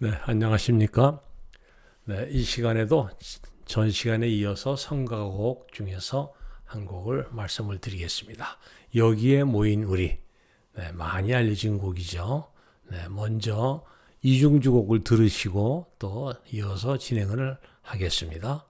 네, 안녕하십니까? 네, 이 시간에도 전 시간에 이어서 성가곡 중에서 한 곡을 말씀을 드리겠습니다. 여기에 모인 우리 네, 많이 알려진 곡이죠. 네, 먼저 이중주곡을 들으시고 또 이어서 진행을 하겠습니다.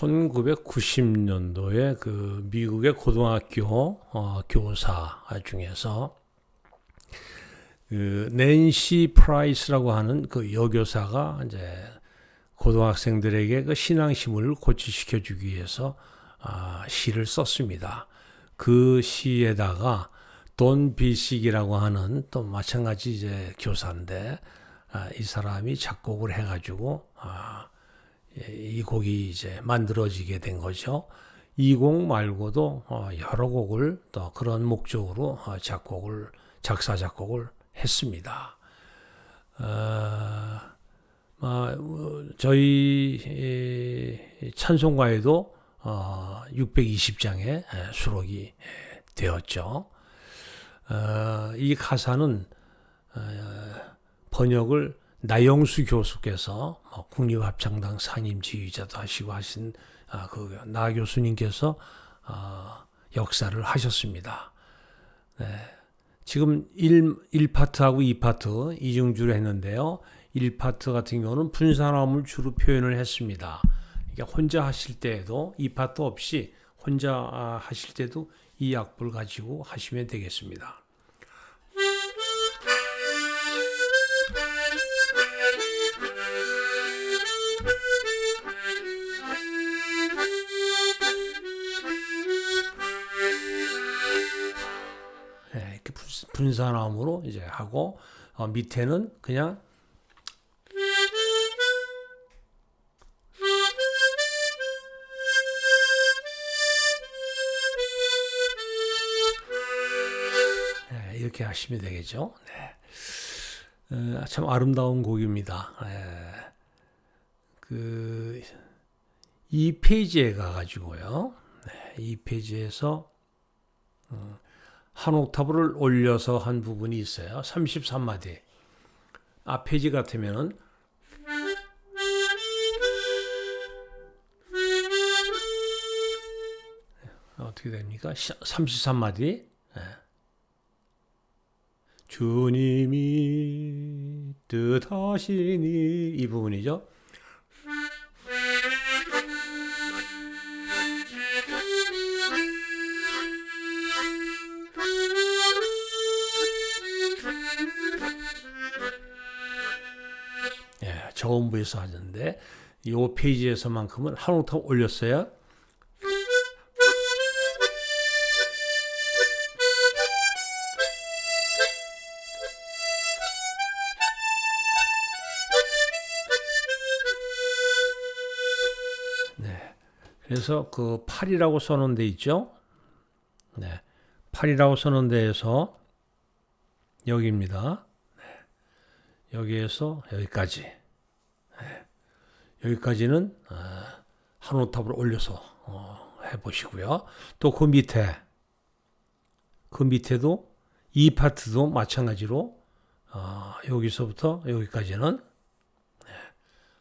(1990년도에) 그 미국의 고등학교 어, 교사 중에서 그 낸시 프라이스라고 하는 그 여교사가 이제 고등학생들에게 그 신앙심을 고취시켜 주기 위해서 아, 시를 썼습니다. 그 시에다가 돈 비식이라고 하는 또 마찬가지 이제 교사인데 아, 이 사람이 작곡을 해가지고 아, 예, 이 곡이 이제 만들어지게 된 거죠. 이 곡 말고도 어, 여러 곡을 또 그런 목적으로 어, 작곡을 작사 작곡을 했습니다. 어, 저희 찬송가에도 620장의 수록이 되었죠. 이 가사는 번역을 나영수 교수께서 뭐 국립합창당 상임 지휘자도 하시고 하신 아, 그나 교수님께서 어, 역사를 하셨습니다. 네. 지금 1, 1파트하고 2파트 이중주로 했는데요. 1파트 같은 경우는 분산화음을 주로 표현을 했습니다. 그러니까 혼자 하실 때에도 2파트 없이 혼자 아, 하실 때도 이 악보를 가지고 하시면 되겠습니다. 분산화음으로 이제 하고 어, 밑에는 그냥 네, 이렇게 하시면 되겠죠. 네. 어, 참 아름다운 곡입니다. 네. 그, 이 페이지에 가가지고요. 네, 이 페이지에서, 음, 한 옥타브를 올려서 한 부분이 있어요. 33마디. 앞 페이지 같으면은 어떻게 됩니까? 33마디. 네. 주님이 뜻하시니 이 부분이죠. 예, 저음부에서 하는데 이 페이지에서만큼은 한 옥타브 올렸어요. 네. 그래서 그 8이라고 써놓은 데 있죠? 네. 8이라고 써놓은 데에서 여기입니다. 네. 여기에서 여기까지. 네. 여기까지는 어, 한 오탑을 올려서 어, 해보시고요. 또 그 밑에, 그 밑에도 이 파트도 마찬가지로 어, 여기서부터 여기까지는 네.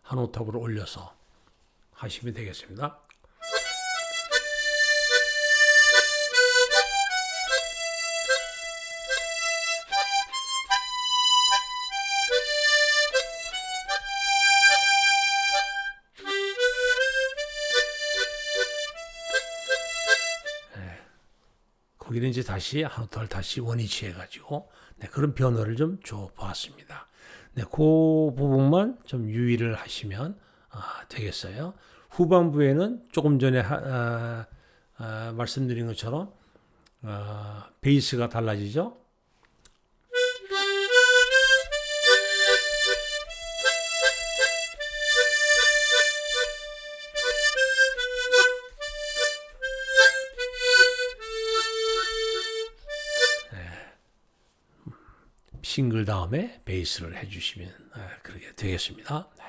한 오탑으로 올려서 하시면 되겠습니다. 이제 다시 한 호텔 다시 원위치 해 가지고 네, 그런 변화를 좀 줘 보았습니다. 네, 그 부분만 좀 유의를 하시면 아, 되겠어요. 후반부에는 조금 전에 하, 아, 아, 말씀드린 것처럼 아, 베이스가 달라지죠. 싱글 다음에 베이스를 해주시면 아, 그렇게 되겠습니다. 네.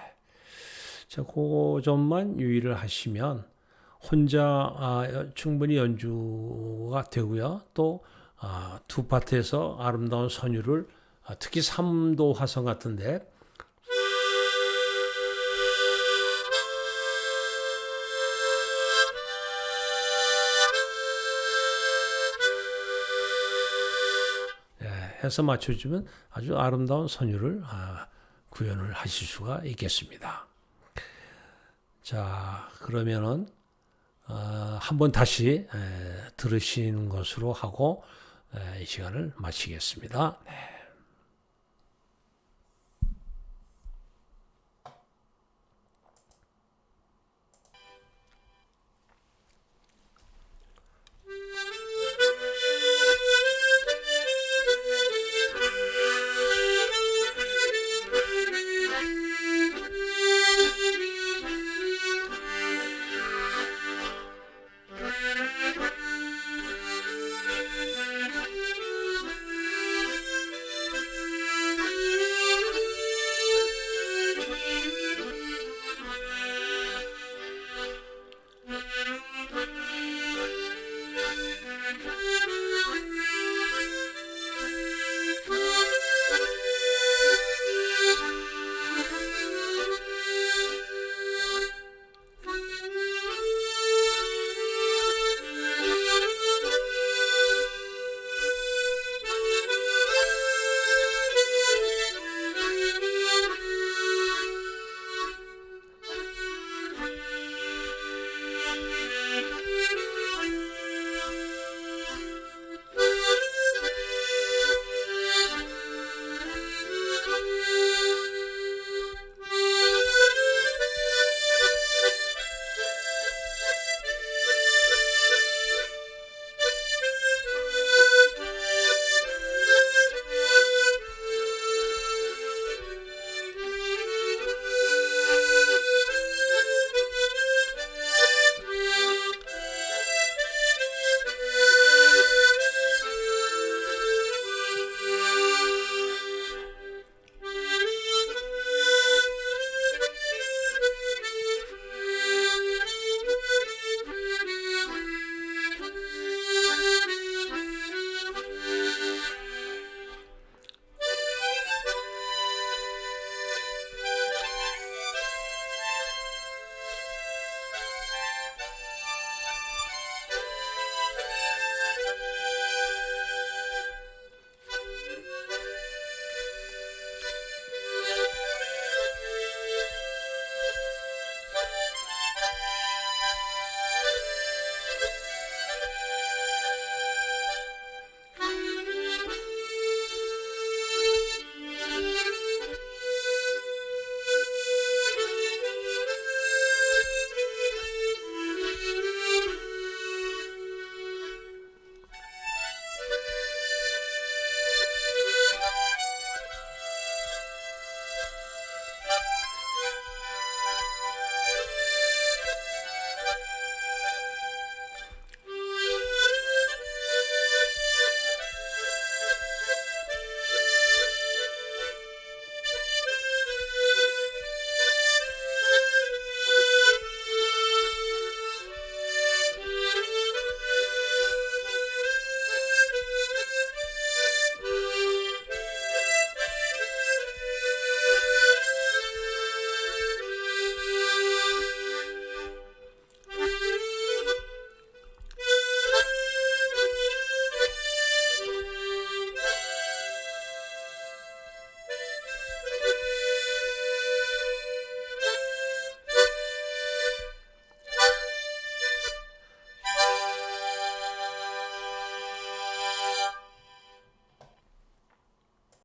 자, 그 점만 유의를 하시면 혼자 아, 충분히 연주가 되고요. 또 아, 두 파트에서 아름다운 선율을 아, 특히 3도 화성 같은데 해서 맞춰주면 아주 아름다운 선율을 아, 구현을 하실 수가 있겠습니다. 자, 그러면은 어, 한번 다시 에, 들으시는 것으로 하고 에, 이 시간을 마치겠습니다. 네.